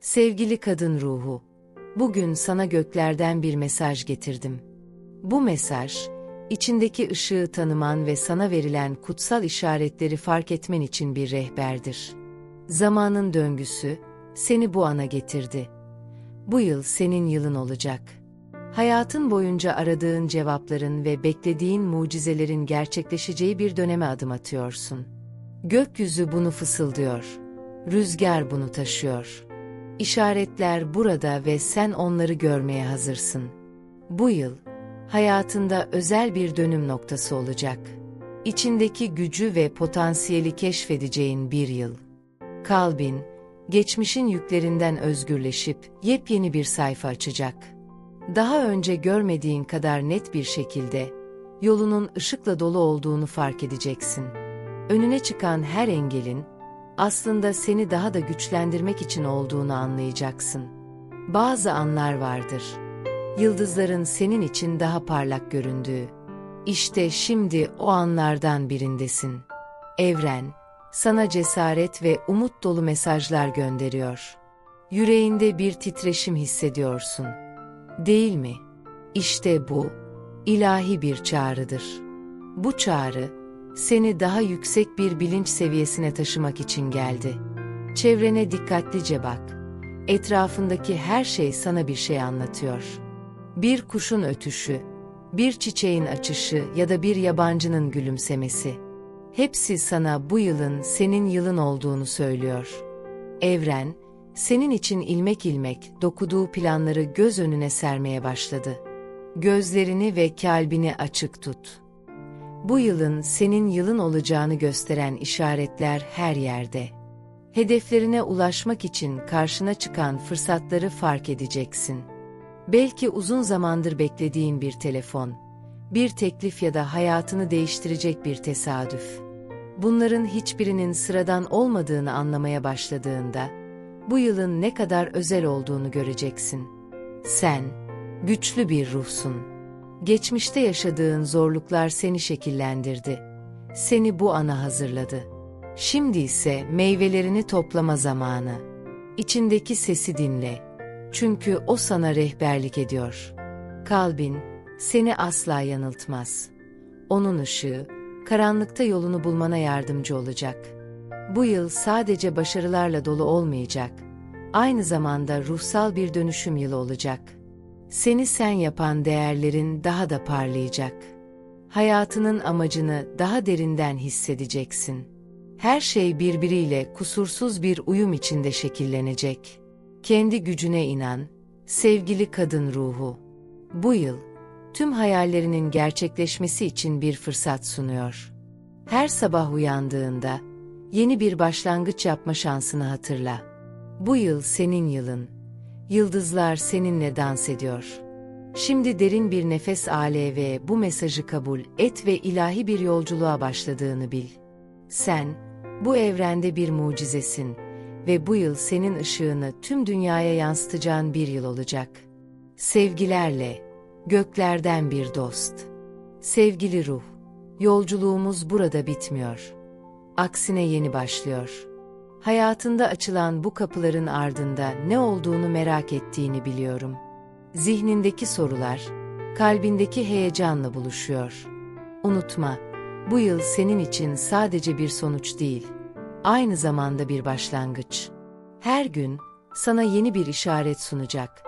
Sevgili kadın ruhu, bugün sana göklerden bir mesaj getirdim. Bu mesaj, içindeki ışığı tanıman ve sana verilen kutsal işaretleri fark etmen için bir rehberdir. Zamanın döngüsü, seni bu ana getirdi. Bu yıl senin yılın olacak. Hayatın boyunca aradığın cevapların ve beklediğin mucizelerin gerçekleşeceği bir döneme adım atıyorsun. Gökyüzü bunu fısıldıyor. Rüzgar bunu taşıyor. İşaretler burada ve sen onları görmeye hazırsın. Bu yıl, hayatında özel bir dönüm noktası olacak. İçindeki gücü ve potansiyeli keşfedeceğin bir yıl. Kalbin, geçmişin yüklerinden özgürleşip yepyeni bir sayfa açacak. Daha önce görmediğin kadar net bir şekilde yolunun ışıkla dolu olduğunu fark edeceksin. Önüne çıkan her engelin aslında seni daha da güçlendirmek için olduğunu anlayacaksın. Bazı anlar vardır. Yıldızların senin için daha parlak göründüğü. İşte şimdi o anlardan birindesin. Evren, sana cesaret ve umut dolu mesajlar gönderiyor. Yüreğinde bir titreşim hissediyorsun. Değil mi? İşte bu, ilahi bir çağrıdır. Bu çağrı, seni daha yüksek bir bilinç seviyesine taşımak için geldi. Çevrene dikkatlice bak. Etrafındaki her şey sana bir şey anlatıyor. Bir kuşun ötüşü, bir çiçeğin açışı ya da bir yabancının gülümsemesi. Hepsi sana bu yılın senin yılın olduğunu söylüyor. Evren, senin için ilmek ilmek dokuduğu planları göz önüne sermeye başladı. Gözlerini ve kalbini açık tut. Bu yılın senin yılın olacağını gösteren işaretler her yerde. Hedeflerine ulaşmak için karşına çıkan fırsatları fark edeceksin. Belki uzun zamandır beklediğin bir telefon, bir teklif ya da hayatını değiştirecek bir tesadüf. Bunların hiçbirinin sıradan olmadığını anlamaya başladığında, bu yılın ne kadar özel olduğunu göreceksin. Sen, güçlü bir ruhsun. Geçmişte yaşadığın zorluklar seni şekillendirdi. Seni bu ana hazırladı. Şimdi ise meyvelerini toplama zamanı. İçindeki sesi dinle. Çünkü o sana rehberlik ediyor. Kalbin seni asla yanıltmaz. Onun ışığı, karanlıkta yolunu bulmana yardımcı olacak. Bu yıl sadece başarılarla dolu olmayacak, aynı zamanda ruhsal bir dönüşüm yılı olacak. Seni sen yapan değerlerin daha da parlayacak. Hayatının amacını daha derinden hissedeceksin. Her şey birbiriyle kusursuz bir uyum içinde şekillenecek. Kendi gücüne inan, sevgili kadın ruhu. Bu yıl, tüm hayallerinin gerçekleşmesi için bir fırsat sunuyor. Her sabah uyandığında, yeni bir başlangıç yapma şansını hatırla. Bu yıl senin yılın. Yıldızlar seninle dans ediyor. Şimdi derin bir nefes al ve bu mesajı kabul et ve ilahi bir yolculuğa başladığını bil. Sen, bu evrende bir mucizesin ve bu yıl senin ışığını tüm dünyaya yansıtacağın bir yıl olacak. Sevgilerle, göklerden bir dost. Sevgili ruh, yolculuğumuz burada bitmiyor. Aksine yeni başlıyor. Hayatında açılan bu kapıların ardında ne olduğunu merak ettiğini biliyorum. Zihnindeki sorular, kalbindeki heyecanla buluşuyor. Unutma, bu yıl senin için sadece bir sonuç değil, aynı zamanda bir başlangıç. Her gün sana yeni bir işaret sunacak.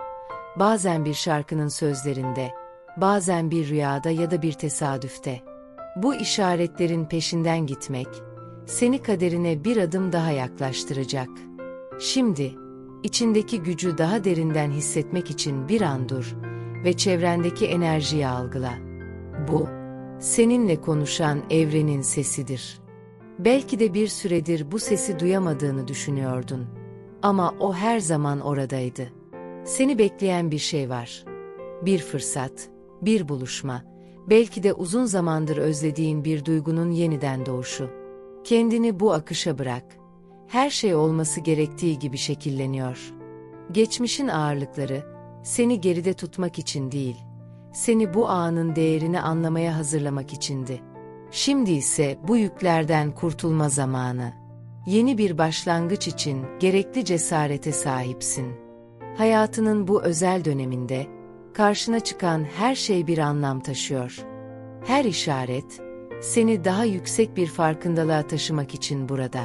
Bazen bir şarkının sözlerinde, bazen bir rüyada ya da bir tesadüfte. Bu işaretlerin peşinden gitmek, seni kaderine bir adım daha yaklaştıracak. Şimdi, içindeki gücü daha derinden hissetmek için bir an dur ve çevrendeki enerjiyi algıla. Bu, seninle konuşan evrenin sesidir. Belki de bir süredir bu sesi duyamadığını düşünüyordun. Ama o her zaman oradaydı. Seni bekleyen bir şey var. Bir fırsat, bir buluşma, belki de uzun zamandır özlediğin bir duygunun yeniden doğuşu. Kendini bu akışa bırak. Her şey olması gerektiği gibi şekilleniyor. Geçmişin ağırlıkları, seni geride tutmak için değil, seni bu anın değerini anlamaya hazırlamak içindi. Şimdi ise bu yüklerden kurtulma zamanı. Yeni bir başlangıç için gerekli cesarete sahipsin. Hayatının bu özel döneminde karşına çıkan her şey bir anlam taşıyor. Her işaret seni daha yüksek bir farkındalığa taşımak için burada.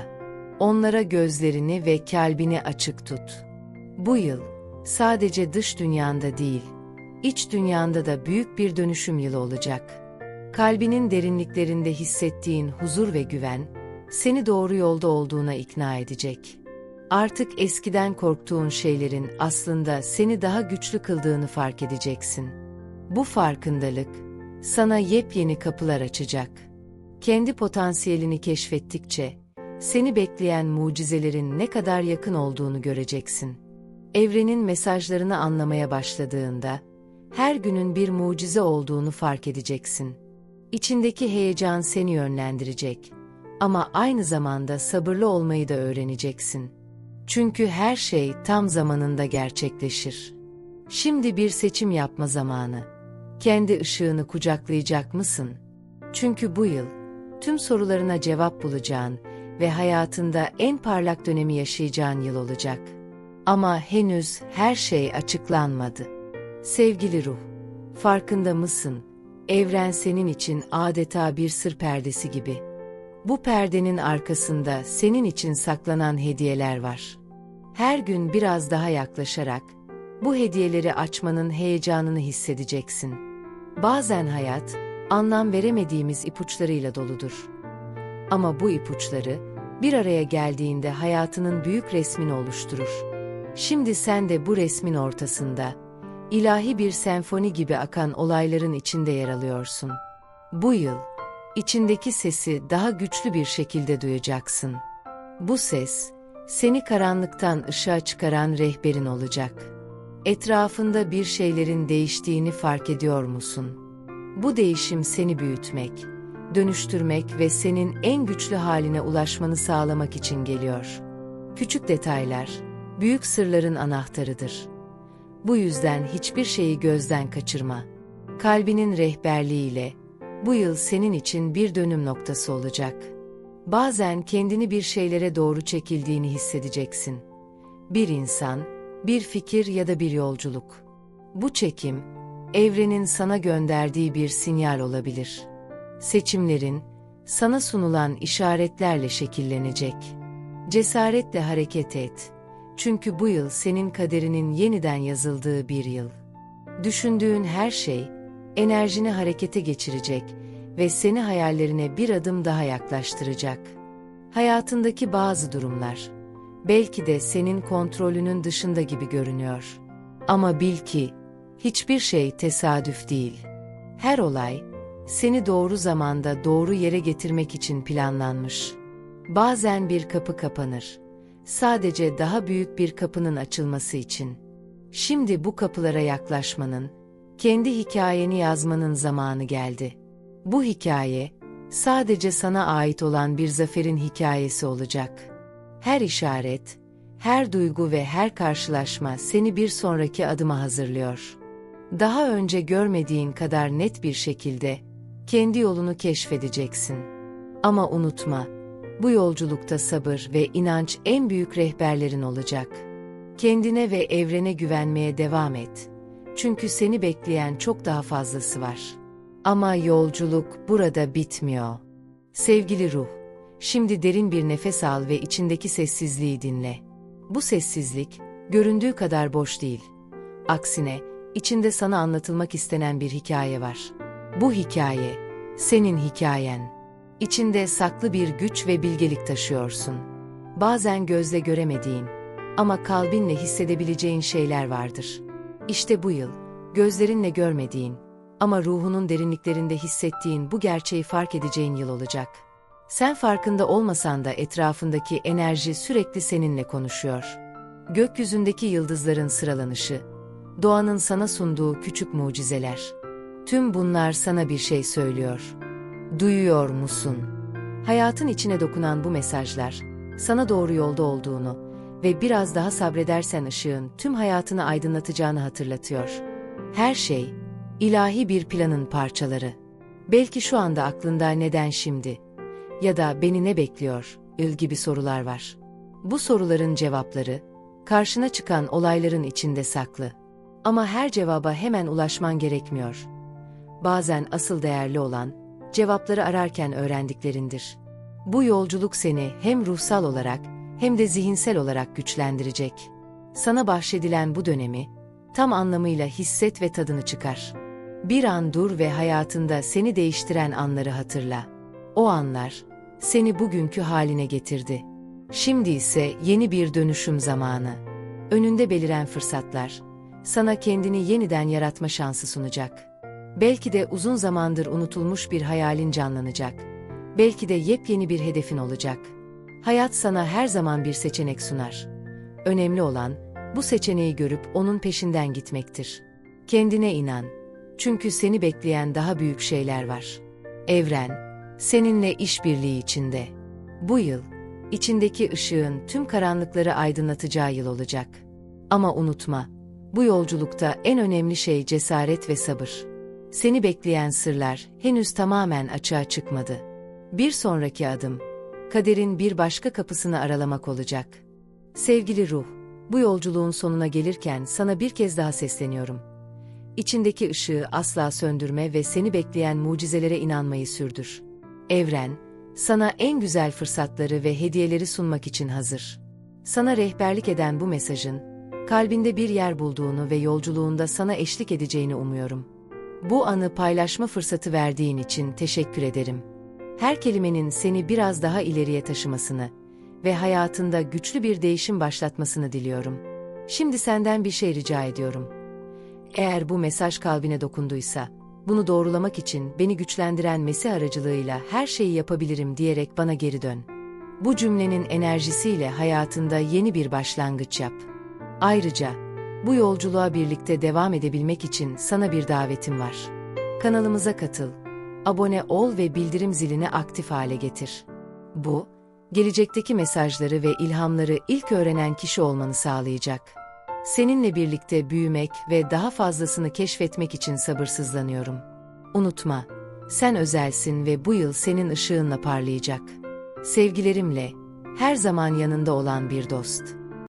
Onlara gözlerini ve kalbini açık tut. Bu yıl sadece dış dünyanda değil, iç dünyanda da büyük bir dönüşüm yılı olacak. Kalbinin derinliklerinde hissettiğin huzur ve güven, seni doğru yolda olduğuna ikna edecek. Artık eskiden korktuğun şeylerin aslında seni daha güçlü kıldığını fark edeceksin. Bu farkındalık, sana yepyeni kapılar açacak. Kendi potansiyelini keşfettikçe, seni bekleyen mucizelerin ne kadar yakın olduğunu göreceksin. Evrenin mesajlarını anlamaya başladığında, her günün bir mucize olduğunu fark edeceksin. İçindeki heyecan seni yönlendirecek. Ama aynı zamanda sabırlı olmayı da öğreneceksin. Çünkü her şey tam zamanında gerçekleşir. Şimdi bir seçim yapma zamanı. Kendi ışığını kucaklayacak mısın? Çünkü bu yıl tüm sorularına cevap bulacağın ve hayatında en parlak dönemi yaşayacağın yıl olacak. Ama henüz her şey açıklanmadı. Sevgili ruh, farkında mısın? Evren senin için adeta bir sır perdesi gibi. Bu perdenin arkasında senin için saklanan hediyeler var. Her gün biraz daha yaklaşarak bu hediyeleri açmanın heyecanını hissedeceksin. Bazen hayat anlam veremediğimiz ipuçlarıyla doludur. Ama bu ipuçları bir araya geldiğinde hayatının büyük resmini oluşturur. Şimdi sen de bu resmin ortasında, ilahi bir senfoni gibi akan olayların içinde yer alıyorsun. Bu yıl, içindeki sesi daha güçlü bir şekilde duyacaksın. Bu ses, seni karanlıktan ışığa çıkaran rehberin olacak. Etrafında bir şeylerin değiştiğini fark ediyor musun? Bu değişim seni büyütmek, dönüştürmek ve senin en güçlü haline ulaşmanı sağlamak için geliyor. Küçük detaylar, büyük sırların anahtarıdır. Bu yüzden hiçbir şeyi gözden kaçırma. Kalbinin rehberliğiyle, bu yıl senin için bir dönüm noktası olacak. Bazen kendini bir şeylere doğru çekildiğini hissedeceksin. Bir insan, bir fikir ya da bir yolculuk. Bu çekim, evrenin sana gönderdiği bir sinyal olabilir. Seçimlerin, sana sunulan işaretlerle şekillenecek. Cesaretle hareket et. Çünkü bu yıl senin kaderinin yeniden yazıldığı bir yıl. Düşündüğün her şey, enerjini harekete geçirecek ve seni hayallerine bir adım daha yaklaştıracak. Hayatındaki bazı durumlar, belki de senin kontrolünün dışında gibi görünüyor. Ama bil ki, hiçbir şey tesadüf değil. Her olay, seni doğru zamanda doğru yere getirmek için planlanmış. Bazen bir kapı kapanır. Sadece daha büyük bir kapının açılması için. Şimdi bu kapılara yaklaşmanın, kendi hikayeni yazmanın zamanı geldi. Bu hikaye, sadece sana ait olan bir zaferin hikayesi olacak. Her işaret, her duygu ve her karşılaşma seni bir sonraki adıma hazırlıyor. Daha önce görmediğin kadar net bir şekilde kendi yolunu keşfedeceksin. Ama unutma, bu yolculukta sabır ve inanç en büyük rehberlerin olacak. Kendine ve evrene güvenmeye devam et. Çünkü seni bekleyen çok daha fazlası var. Ama yolculuk burada bitmiyor. Sevgili ruh, şimdi derin bir nefes al ve içindeki sessizliği dinle. Bu sessizlik, göründüğü kadar boş değil. Aksine, içinde sana anlatılmak istenen bir hikaye var. Bu hikaye, senin hikayen. İçinde saklı bir güç ve bilgelik taşıyorsun. Bazen gözle göremediğin ama kalbinle hissedebileceğin şeyler vardır. İşte bu yıl, gözlerinle görmediğin ama ruhunun derinliklerinde hissettiğin bu gerçeği fark edeceğin yıl olacak. Sen farkında olmasan da etrafındaki enerji sürekli seninle konuşuyor. Gökyüzündeki yıldızların sıralanışı, doğanın sana sunduğu küçük mucizeler. Tüm bunlar sana bir şey söylüyor. Duyuyor musun? Hayatın içine dokunan bu mesajlar, sana doğru yolda olduğunu ve biraz daha sabredersen ışığın tüm hayatını aydınlatacağını hatırlatıyor. Her şey, ilahi bir planın parçaları. Belki şu anda aklında neden şimdi ya da beni ne bekliyor il gibi sorular var. Bu soruların cevapları, karşına çıkan olayların içinde saklı. Ama her cevaba hemen ulaşman gerekmiyor. Bazen asıl değerli olan, cevapları ararken öğrendiklerindir. Bu yolculuk seni hem ruhsal olarak hem de zihinsel olarak güçlendirecek. Sana bahşedilen bu dönemi, tam anlamıyla hisset ve tadını çıkar. Bir an dur ve hayatında seni değiştiren anları hatırla. O anlar, seni bugünkü haline getirdi. Şimdi ise yeni bir dönüşüm zamanı. Önünde beliren fırsatlar, sana kendini yeniden yaratma şansı sunacak. Belki de uzun zamandır unutulmuş bir hayalin canlanacak. Belki de yepyeni bir hedefin olacak. Hayat sana her zaman bir seçenek sunar. Önemli olan, bu seçeneği görüp onun peşinden gitmektir. Kendine inan. Çünkü seni bekleyen daha büyük şeyler var. Evren, seninle işbirliği içinde. Bu yıl, içindeki ışığın tüm karanlıkları aydınlatacağı yıl olacak. Ama unutma, bu yolculukta en önemli şey cesaret ve sabır. Seni bekleyen sırlar henüz tamamen açığa çıkmadı. Bir sonraki adım, kaderin bir başka kapısını aralamak olacak. Sevgili ruh, bu yolculuğun sonuna gelirken sana bir kez daha sesleniyorum. İçindeki ışığı asla söndürme ve seni bekleyen mucizelere inanmayı sürdür. Evren, sana en güzel fırsatları ve hediyeleri sunmak için hazır. Sana rehberlik eden bu mesajın, kalbinde bir yer bulduğunu ve yolculuğunda sana eşlik edeceğini umuyorum. Bu anı paylaşma fırsatı verdiğin için teşekkür ederim. Her kelimenin seni biraz daha ileriye taşımasını ve hayatında güçlü bir değişim başlatmasını diliyorum. Şimdi senden bir şey rica ediyorum. Eğer bu mesaj kalbine dokunduysa, bunu doğrulamak için beni güçlendiren Mesih aracılığıyla her şeyi yapabilirim diyerek bana geri dön. Bu cümlenin enerjisiyle hayatında yeni bir başlangıç yap. Ayrıca, bu yolculuğa birlikte devam edebilmek için sana bir davetim var. Kanalımıza katıl, abone ol ve bildirim zilini aktif hale getir. Bu, gelecekteki mesajları ve ilhamları ilk öğrenen kişi olmanı sağlayacak. Seninle birlikte büyümek ve daha fazlasını keşfetmek için sabırsızlanıyorum. Unutma, sen özelsin ve bu yıl senin ışığınla parlayacak. Sevgilerimle, her zaman yanında olan bir dost.